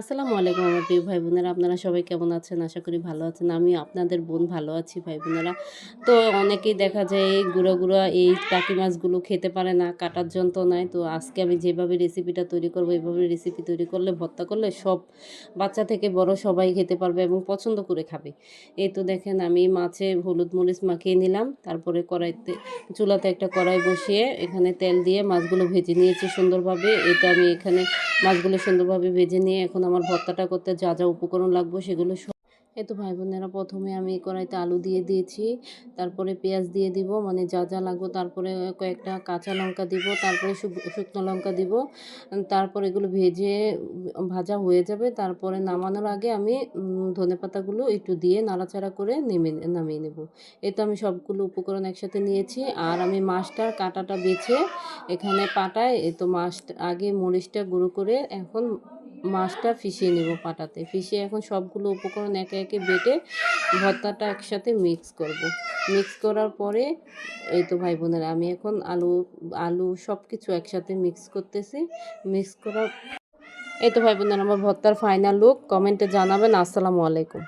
আসসালামু আলাইকুম আমার প্রিয় ভাই বোনেরা আপনারা সবাই কেমন আছেন? আশা করি ভালো আছেন। আমি আপনাদের বোন ভালো আছি ভাই বোনেরা তো অনেকেই দেখা যায় এই গুঁড়ো গুঁড়ো এই টাকি মাছগুলো খেতে পারে না, কাটার যন্ত্র যন্ত্রণায় তো আজকে আমি যেভাবে রেসিপিটা তৈরি করব এইভাবে রেসিপি তৈরি করলে, ভর্তা করলে সব বাচ্চা থেকে বড় সবাই খেতে পারবে এবং পছন্দ করে খাবে। এই তো দেখেন, আমি মাছে হলুদ মরিচ মাখিয়ে নিলাম। তারপরে কড়াইতে, চুলাতে একটা কড়াই বসিয়ে এখানে তেল দিয়ে মাছগুলো ভেজে নিয়েছি সুন্দরভাবে। এটা আমি এখানে মাছগুলো সুন্দরভাবে ভেজে নিয়ে এখন আমার ভর্তাটা করতে যা যা উপকরণ লাগবে সেগুলো এই তো ভাই বোনেরা প্রথমে আমি কড়াইতে আলু দিয়ে দিয়েছি। তারপরে পেঁয়াজ দিয়ে দিব মানে যা যা লাগবে। তারপরে কয়েকটা কাঁচা লঙ্কা দিব, তারপরে শুক- শুকনো লঙ্কা দিব। তারপর এগুলো ভেজে ভাজা হয়ে যাবে। তারপরে নামানোর আগে আমি ধনে পাতাগুলো একটু দিয়ে নাড়াচাড়া করে নেমে, নামিয়ে নেব। এই তো আমি সবগুলো উপকরণ একসাথে নিয়েছি। আর আমি মাছটার কাঁটাটা বেছে এখানে পাটায়, এই তো মাছটা আগে মরিচটা গুঁড়ো করে এখন মাছটা ফিশিয়ে নেব পাটাতে। ফিশিয়ে এখন সবগুলো উপকরণ একে একে বেটে ভর্তাটা একসাথে মিক্স করব। মিক্স করার পরে এই তো ভাই বোনেরা, আমি এখন আলু আলু সব কিছু একসাথে মিক্স করতেছি। মিক্স করার এই তো ভাই বোনেরা, আমার ভর্তার ফাইনাল লুক কমেন্টে জানাবেন। আসসালামু আলাইকুম।